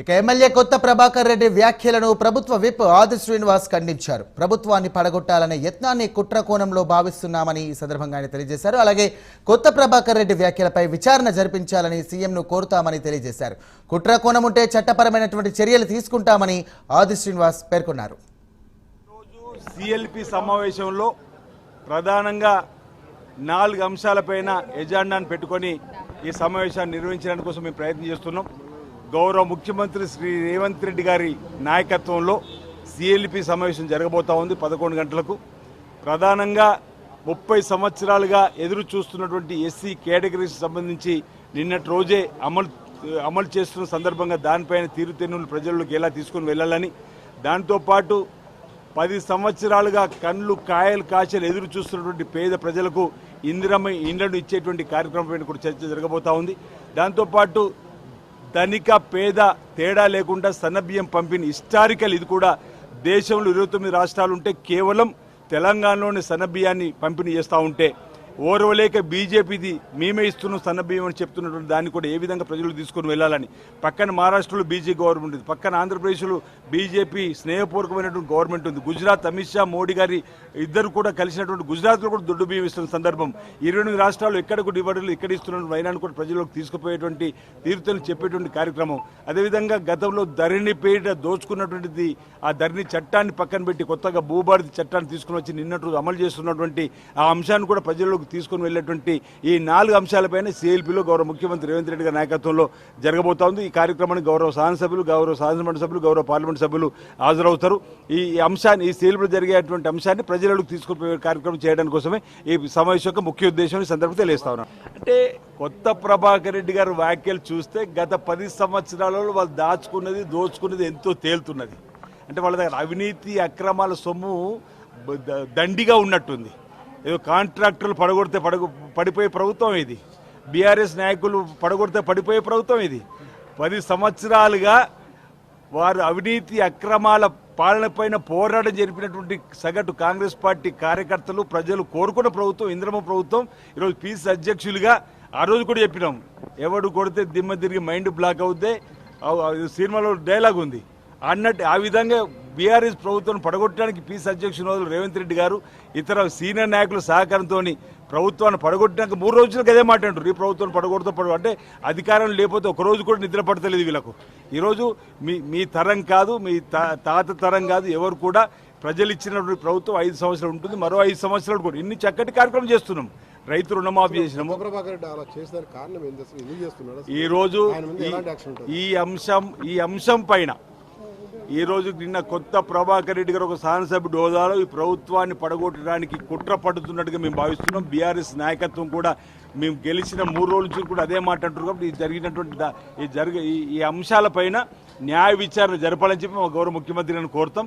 ఇక ఎమ్మెల్యే కొత్త ప్రభాకర్ రెడ్డి వ్యాఖ్యలను ప్రభుత్వ విప్ ఆది శ్రీనివాస్ ఖండించారు. ప్రభుత్వాన్ని పడగొట్టాలనే యత్నాన్ని కుట్ర కోణంలో భావిస్తున్నామని ఈ సందర్భంగా ఆయన తెలియజేశారు. అలాగే కొత్త ప్రభాకర్ రెడ్డి వ్యాఖ్యలపై విచారణ జరిపించాలని సీఎంను కోరుతామని తెలియజేశారు. కుట్ర కోణం ఉంటే చట్టపరమైనటువంటి చర్యలు తీసుకుంటామని ఆది శ్రీనివాస్ పేర్కొన్నారు. సిఎల్పి సమావేశంలో ప్రధానంగా నాలుగు అంశాలపైన ఎజెండాను పెట్టుకొని ఈ సమావేశాన్ని నిర్వహించడానికి కోసం మేము ప్రయత్నం చేస్తున్నాం. గౌరవ ముఖ్యమంత్రి శ్రీ రేవంత్ రెడ్డి గారి నాయకత్వంలో సిఎల్పి సమావేశం జరగబోతా ఉంది పదకొండు గంటలకు. ప్రధానంగా ముప్పై సంవత్సరాలుగా ఎదురు చూస్తున్నటువంటి ఎస్సీ కేటగిరీస్ సంబంధించి నిన్నటి రోజే అమలు అమలు చేస్తున్న సందర్భంగా దానిపైన తీరుతెన్నులు ప్రజల్లోకి ఎలా తీసుకొని వెళ్ళాలని దాంతోపాటు పది సంవత్సరాలుగా కళ్ళు కాయలు కాచలు ఎదురు చూస్తున్నటువంటి పేద ప్రజలకు ఇందిరమ్మ ఇండ్లను ఇచ్చేటువంటి కార్యక్రమం కూడా చర్చ జరగబోతా ఉంది. దాంతోపాటు ధనిక పేద తేడా లేకుండా సన్నబియ్యం పంపిణీ హిస్టారికల్ ఇది కూడా దేశంలో ఇరవై తొమ్మిది రాష్ట్రాలు ఉంటే కేవలం తెలంగాణలోని సన్నబియ్యాన్ని పంపిణీ చేస్తూ ఉంటే ఓర్వలేక బీజేపీది మేమే ఇస్తున్నాం సన్నబియ్యం అని చెప్తున్నటువంటి దాన్ని కూడా ఏ విధంగా ప్రజలు తీసుకొని వెళ్ళాలని. పక్కన మహారాష్ట్రలో బీజేపీ గవర్నమెంట్ ఉంది. పక్కన ఆంధ్రప్రదేశ్లో బీజేపీ స్నేహపూర్వకమైనటువంటి గవర్నమెంట్ ఉంది. గుజరాత్ అమిత్ షా మోడీ గారి ఇద్దరు కూడా కలిసినటువంటి గుజరాత్లో కూడా దొడ్డు బియ్యం ఇస్తున్న సందర్భం. ఇరవై ఎనిమిది రాష్ట్రాలు ఎక్కడ కూడా ఇవ్వడం ఇక్కడ ఇస్తున్న వైనాన్ని కూడా ప్రజలకు తీసుకుపోయేటువంటి తీర్థులు చెప్పేటువంటి కార్యక్రమం. అదేవిధంగా గతంలో ధరణి పేరిట దోచుకున్నటువంటిది ఆ ధరణి చట్టాన్ని పక్కన పెట్టి కొత్తగా భూభారతి చట్టాన్ని తీసుకుని వచ్చి నిన్నటి రోజు అమలు చేస్తున్నటువంటి ఆ అంశాన్ని కూడా ప్రజల్లోకి తీసుకుని వెళ్ళేటువంటి ఈ నాలుగు అంశాలపైన సిఎల్పిలో గౌరవ ముఖ్యమంత్రి రేవంత్ రెడ్డి గారి నాయకత్వంలో జరగబోతా ఉంది ఈ కార్యక్రమానికి గౌరవ శాసనసభ్యులు గౌరవ శాసనమండలి సభ్యులు గౌరవ పార్లమెంట్ సభ్యులు హాజరవుతారు. ఈ అంశాన్ని ఈ సిఎల్పిలో జరిగేటువంటి అంశాన్ని ప్రజలకు తీసుకుపోయే కార్యక్రమం చేయడానికి కోసమే ఈ సమావేశం యొక్క ముఖ్య ఉద్దేశం ఈ సందర్భంగా తెలియస్తా ఉన్నాను అంటే కొత్త ప్రభాకర్ రెడ్డి గారి వ్యాఖ్యలు చూస్తే గత పది సంవత్సరాలలో వాళ్ళు దాచుకున్నది దోచుకున్నది ఎంతో తేలుతున్నది. అంటే వాళ్ళ దగ్గర అవినీతి అక్రమాల సొమ్ము ద- దండిగా ఉన్నట్టుంది. ఏదో కాంట్రాక్టర్లు పడగొడితే పడగ పడిపోయే ప్రభుత్వం ఇది. బీఆర్ఎస్ నాయకులు పడగొడితే పడిపోయే ప్రభుత్వం ఇది. పది సంవత్సరాలుగా వారు అవినీతి అక్రమాల పాలనపైన పోరాటం జరిపినటువంటి సగటు కాంగ్రెస్ పార్టీ కార్యకర్తలు ప్రజలు కోరుకున్న ప్రభుత్వం ఇంద్రమ ప్రభుత్వం ఈరోజు పీసీ అధ్యక్షులుగా ఆ రోజు కూడా చెప్పినాం. ఎవడు కొడితే దిమ్మ తిరిగి మైండ్ బ్లాక్ అవుతే సినిమాలో డైలాగ్ ఉంది. అన్నట్టు ఆ విధంగా బీఆర్ఎస్ ప్రభుత్వం పడగొట్టడానికి పీసీ అధ్యక్షులు రేవంత్ రెడ్డి గారు ఇతర సీనియర్ నాయకుల సహకారంతో ప్రభుత్వాన్ని పడగొట్టినాక మూడు రోజులకు అదే మాట అంటారు. ఈ ప్రభుత్వం పడగొడుతూ పడగొ అంటే అధికారం లేకపోతే ఒక రోజు కూడా నిద్ర పడతలేదు వీళ్ళకు. ఈరోజు మీ మీ తరం కాదు మీ తా- తాత తరం కాదు ఎవరు కూడా ప్రజలు ఇచ్చినటువంటి ప్రభుత్వం ఐదు సంవత్సరాలు ఉంటుంది. మరో ఐదు సంవత్సరాలు కూడా ఇన్ని చక్కటి కార్యక్రమం చేస్తున్నాం. రైతు రుణమాఫీ చేసినాము. ప్రభాకర్ రెడ్డి అలా చేసేదానికి కారణం ఏంది అసలు ఎందుకు చేస్తున్నాడు అసలు? ఈ రోజు ఆయన మీద ఈ- ఎలాంటి యాక్షన్ ఉంటుంది? ఈ అంశం ఈ అంశం పైన ఈ రోజు నిన్న కొత్త ప్రభాకర్ రెడ్డి గారు ఒక శాసనసభ్యుడు హోదాలో ఈ ప్రభుత్వాన్ని పడగొట్టడానికి కుట్ర పడుతున్నట్టుగా మేము భావిస్తున్నాం. బీఆర్ఎస్ నాయకత్వం కూడా మేము గెలిచిన మూడు రోజుల నుంచి కూడా అదే మాట అంటారు కాబట్టి ఈ జరిగినటువంటి ఈ జరిగే ఈ- ఈ అంశాలపైన న్యాయ విచారణ జరపాలని చెప్పి మా గౌరవ ముఖ్యమంత్రి గారిని కోరుతాం.